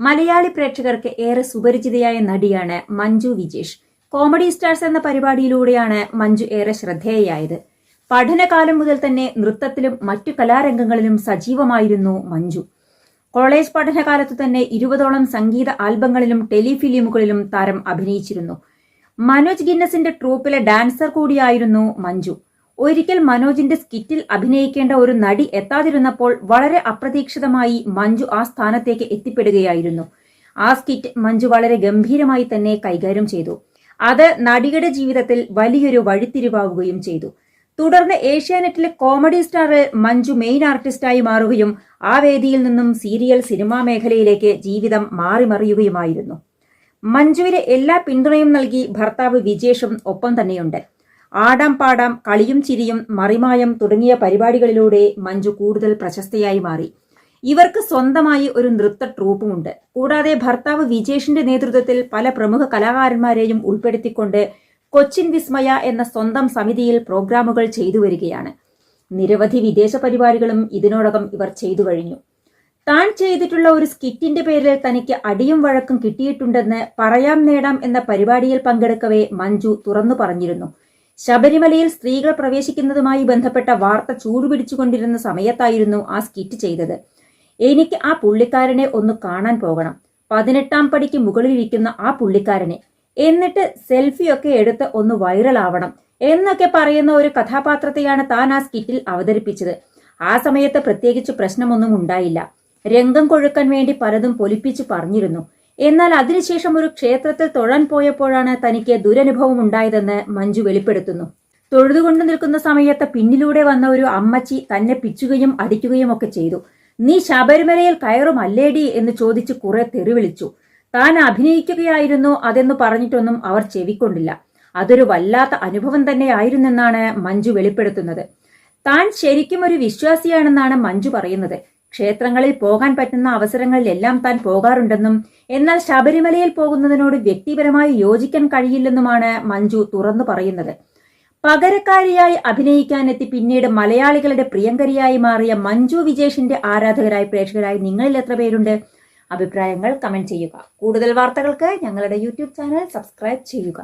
മലയാളി പ്രേക്ഷകർക്ക് ഏറെ സുപരിചിതയായ നടിയാണ് മഞ്ജു വിജേഷ്. കോമഡി സ്റ്റാർസ് എന്ന പരിപാടിയിലൂടെയാണ് മഞ്ജു ഏറെ ശ്രദ്ധേയയായത്. പഠനകാലം മുതൽ തന്നെ നൃത്തത്തിലും മറ്റു കലാരംഗങ്ങളിലും സജീവമായിരുന്നു മഞ്ജു. കോളേജ് പഠനകാലത്തു തന്നെ ഇരുപതോളം സംഗീത ആൽബങ്ങളിലും ടെലിഫിലിമുകളിലും താരം അഭിനയിച്ചിരുന്നു. മനോജ് ഗിന്നസിന്റെ ട്രൂപ്പിലെ ഡാൻസർ കൂടിയായിരുന്നു മഞ്ജു. ഒരിക്കൽ മനോജിന്റെ സ്കിറ്റിൽ അഭിനയിക്കേണ്ട ഒരു നടി എത്താതിരുന്നപ്പോൾ വളരെ അപ്രതീക്ഷിതമായി മഞ്ജു ആ സ്ഥാനത്തേക്ക് എത്തിപ്പെടുകയായിരുന്നു. ആ സ്കിറ്റ് മഞ്ജു വളരെ ഗംഭീരമായി തന്നെ കൈകാര്യം ചെയ്തു. അത് നടിയുടെ ജീവിതത്തിൽ വലിയൊരു വഴിത്തിരിവാകുകയും ചെയ്തു. തുടർന്ന് ഏഷ്യാനെറ്റിലെ കോമഡി സ്റ്റാറിൽ മഞ്ജു മെയിൻ ആർട്ടിസ്റ്റായി മാറുകയും ആ വേദിയിൽ നിന്നും സീരിയൽ സിനിമാ മേഖലയിലേക്ക് ജീവിതം മാറിമറിയുകയുമായിരുന്നു. മഞ്ജുവിന് എല്ലാ പിന്തുണയും നൽകി ഭർത്താവ് വിജേഷും ഒപ്പം തന്നെയുണ്ട്. ആടാം പാടാം കളിയും ചിരിയും മറിമായം തുടങ്ങിയ പരിപാടികളിലൂടെ മഞ്ജു കൂടുതൽ പ്രശസ്തയായി മാറി. ഇവർക്ക് സ്വന്തമായി ഒരു നൃത്ത ട്രൂപ്പുമുണ്ട്. കൂടാതെ ഭർത്താവ് വിജേഷിന്റെ നേതൃത്വത്തിൽ പല പ്രമുഖ കലാകാരന്മാരെയും ഉൾപ്പെടുത്തിക്കൊണ്ട് കൊച്ചിൻ വിസ്മയ എന്ന സ്വന്തം സമിതിയിൽ പ്രോഗ്രാമുകൾ ചെയ്തു വരികയാണ്. നിരവധി വിദേശ പരിപാടികളും ഇതിനോടകം ഇവർ ചെയ്തു കഴിഞ്ഞു. താൻ ചെയ്തിട്ടുള്ള ഒരു സ്കിറ്റിന്റെ പേരിൽ തനിക്ക് അടിയും വഴക്കും കിട്ടിയിട്ടുണ്ടെന്ന് പറയാം നേടാം എന്ന പരിപാടിയിൽ പങ്കെടുക്കവേ മഞ്ജു തുറന്നു പറഞ്ഞിരുന്നു. ശബരിമലയിൽ സ്ത്രീകൾ പ്രവേശിക്കുന്നതുമായി ബന്ധപ്പെട്ട വാർത്ത ചൂടുപിടിച്ചുകൊണ്ടിരുന്ന സമയത്തായിരുന്നു ആ സ്കിറ്റ് ചെയ്തത്. എനിക്ക് ആ പുള്ളിക്കാരനെ ഒന്ന് കാണാൻ പോകണം. പതിനെട്ടാം പടിക്ക് മുകളിലിരിക്കുന്ന ആ പുള്ളിക്കാരനെ. എന്നിട്ട് സെൽഫിയൊക്കെ എടുത്ത് ഒന്ന് വൈറലാവണം എന്നൊക്കെ പറയുന്ന ഒരു കഥാപാത്രത്തെയാണ് താൻ ആ സ്കിറ്റിൽ അവതരിപ്പിച്ചത്. ആ സമയത്ത് പ്രത്യേകിച്ച് പ്രശ്നമൊന്നും ഉണ്ടായില്ല. രംഗം കൊഴുക്കാൻ വേണ്ടി പലതും പൊലിപ്പിച്ചു പറഞ്ഞിരുന്നു. എന്നാൽ അതിനുശേഷം ഒരു ക്ഷേത്രത്തിൽ തൊഴാൻ പോയപ്പോഴാണ് തനിക്ക് ദുരനുഭവം ഉണ്ടായതെന്ന് മഞ്ജു വെളിപ്പെടുത്തുന്നു. തൊഴുതുകൊണ്ട് നിൽക്കുന്ന സമയത്ത് പിന്നിലൂടെ വന്ന ഒരു അമ്മച്ചി തന്നെ പിച്ചുകയും അടിക്കുകയും ഒക്കെ ചെയ്തു. നീ ശബരിമലയിൽ കയറും അല്ലേടി എന്ന് ചോദിച്ച് കുറെ തെറിവിളിച്ചു. താൻ അഭിനയിക്കുകയായിരുന്നു അതെന്ന് പറഞ്ഞിട്ടൊന്നും അവർ ചെവിക്കൊണ്ടില്ല. അതൊരു വല്ലാത്ത അനുഭവം തന്നെയായിരുന്നെന്നാണ് മഞ്ജു വെളിപ്പെടുത്തുന്നത്. താൻ ശരിക്കും ഒരു വിശ്വാസിയാണെന്നാണ് മഞ്ജു പറയുന്നത്. ക്ഷേത്രങ്ങളിൽ പോകാൻ പറ്റുന്ന അവസരങ്ങളിലെല്ലാം താൻ പോകാറുണ്ടെന്നും എന്നാൽ ശബരിമലയിൽ പോകുന്നതിനോട് വ്യക്തിപരമായി യോജിക്കാൻ കഴിയില്ലെന്നുമാണ് മഞ്ജു തുറന്നു പറയുന്നത്. പകരക്കാരിയായി അഭിനയിക്കാനെത്തി പിന്നീട് മലയാളികളുടെ പ്രിയങ്കരിയായി മാറിയ മഞ്ജു വിജേഷിന്റെ ആരാധകരായി പ്രേക്ഷകരായി നിങ്ങളിൽ എത്ര പേരുണ്ട്? അഭിപ്രായങ്ങൾ കമന്റ് ചെയ്യുക. കൂടുതൽ വാർത്തകൾക്ക് ഞങ്ങളുടെ യൂട്യൂബ് ചാനൽ സബ്സ്ക്രൈബ് ചെയ്യുക.